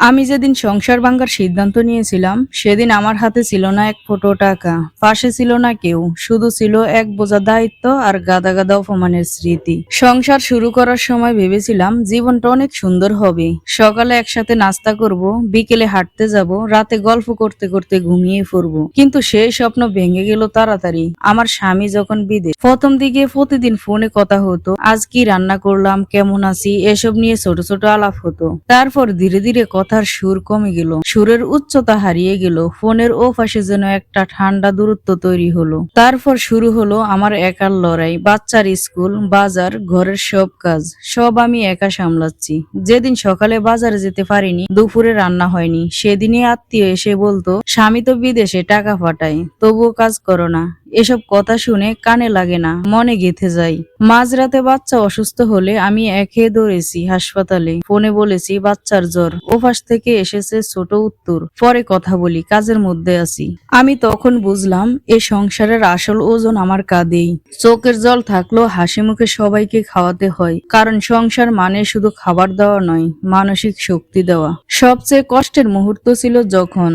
আমি যেদিন সংসার ভাঙ্গার সিদ্ধান্ত নিয়েছিলাম, সেদিন আমার হাতে ছিল না এক ফোটো টাকা, পাশে ছিল না কেউ, শুধু ছিল এক বোঝা দায়িত্ব আর গাদা গাদা অপমানের স্মৃতি। সংসার শুরু করার সময় ভেবেছিলাম, জীবনটা অনেক সুন্দর হবে। সকালে একসাথে নাস্তা করব, বিকেলে হাঁটতে যাব, রাতে গল্প করতে করতে ঘুমিয়ে পড়ব। কিন্তু সেই স্বপ্ন ভেঙে গেল তাড়াতাড়ি। আমার স্বামী যখন বিদেশ, প্রথম দিকে প্রতিদিন ফোনে কথা হতো, আজ কি রান্না করলাম, কেমন আছি, এসব নিয়ে ছোট ছোট আলাপ হতো। তারপর ধীরে ধীরে কথার সুর কমে গেল। সুরের উচ্চতা হারিয়ে গেল। ফোনের ও পাশে যেন একটা ঠান্ডা দূরত্ব তৈরি হলো। তারপর শুরু হলো আমার একার লড়াই, বাচ্চার স্কুল, বাজার, ঘরের সব কাজ। সব আমি একা সামলাচ্ছি। যেদিন সকালে বাজারে যেতে পারিনি, দুপুরে রান্না হয়নি। সেদিনই আত্মীয় এসে বলতো, স্বামী তো বিদেশে, টাকা পাঠায়। তবুও কাজ করো না। এসব কথা শুনে কানে লাগে না, মনে গেথে যায়। মাঝরাতে বাচ্চা অসুস্থ হলে আমি একে দৌড়েছি হাসপাতালে। ফোনে বলেছি, বাচ্চার জ্বর। ওপাশ থেকে এসেছে ছোট উত্তর। পরে কথা বলি, কাজের মধ্যে আছি। আমি তখন বুঝলাম, এ সংসারের আসল ওজন আমার কাঁধেই। চোখের জল থাকলেও হাসি মুখে সবাইকে খাওয়াতে হয়, কারণ সংসার মানে শুধু খাবার দেওয়া নয়, মানসিক শক্তি দেওয়া। সবচেয়ে কষ্টের মুহূর্ত ছিল যখন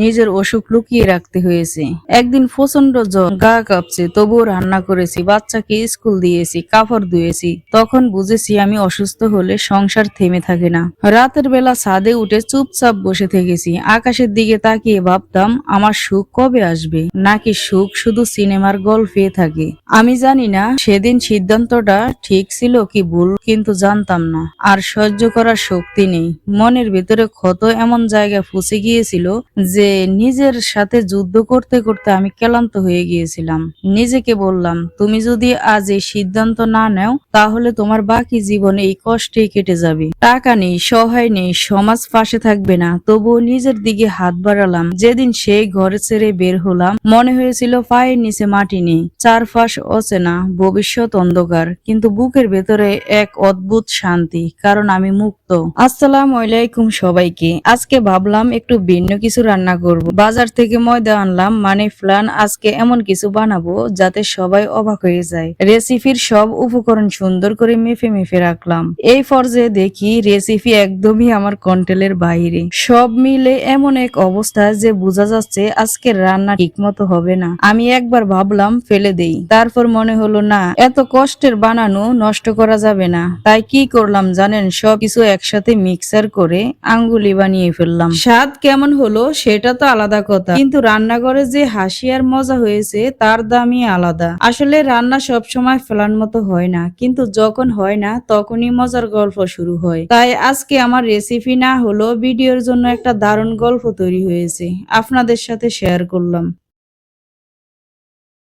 নিজের অসুখ লুকিয়ে রাখতে হয়েছে। একদিন প্রচণ্ড জ্বর, গা কাঁপছে, তবুও রান্না করেছি, বাচ্চাকে স্কুল দিয়েছি, কাপড় ধুয়েছি। তখন বুঝেছি আমি অসুস্থ হলে সংসার থেমে থাকে না। রাতের বেলা ছাদে উঠে চুপচাপ বসে থেকেছি আকাশের দিকে তাকিয়ে ভাবতাম, আমার সুখ কবে আসবে? নাকি সুখ শুধু সিনেমার গল্পে থাকে? আমি জানি না, সেদিন সিদ্ধান্তটা ঠিক ছিল কি ভুল, কিন্তু জানতাম না। আর সহ্য করার শক্তি নেই। মনের ভিতরে ক্ষত এমন জায়গা ফুসে গিয়েছিল যে, নিজের সাথে যুদ্ধ করতে করতে আমি ক্লান্ত হয়ে গিয়েছিলাম। নিজেকে বললাম, তুমি যদি আজ এই সিদ্ধান্ত না নেও, তাহলে তোমার বাকি জীবন এই কষ্টেই কেটে যাবে। টাকা নেই, সহায় নেই, সমাজ পাশে থাকবে না, তবুও নিজের দিকে হাত বাড়ালাম। যেদিন সেই ঘরে ছেড়ে বের হলাম, মনে হয়েছিল পায়ের নিচে মাটি নেই, চারপাশ অচেনা, ভবিষ্যৎ অন্ধকার। কিন্তু বুকের ভেতরে এক অদ্ভুত শান্তি, কারণ আমি মুক্ত। আসসালাম আলাইকুম সবাইকে। আজকে ভাবলাম একটু ভিন্ন কিছু রান্না করব। বাজার থেকে ময়দা আনলাম মানে প্ল্যান আজকে এমন কিছু বানাবো যাতে সবাই অবাক হয়ে যায়। রেসিপির সব উপকরণ সুন্দর করে মেফে মেফে রাখলাম। এই ফর্জে দেখি রেসিপি একদমই আমার কন্ট্রোলের বাইরে। সব মিলে এমন এক অবস্থা যে বোঝা যাচ্ছে আজকের রান্না ঠিক মতো হবে না। আমি একবার ভাবলাম, ফেলে দেই। তারপর মনে হলো, না, এত কষ্টের বানানো নষ্ট করা যাবে না। তাই কি করলাম জানেন সব কিছু একসাথে মিক্সার করে আঙ্গুলি বানিয়ে ফেললাম। স্বাদ কেমন হলো সেটা তো আলাদা কথা। কিন্তু রান্নাঘরে যে হাসি আর মজা হয়েছে, তার দামই আলাদা। আসলে রান্না সব সময় ফেলার মতো হয় না। কিন্তু যখন হয় না, তখনই মজার গল্প শুরু হয়। তাই আজকে আমার রেসিপি না হলো ভিডিওর জন্য একটা দারুণ গল্প তৈরি হয়েছে। আপনাদের সাথে শেয়ার করলাম।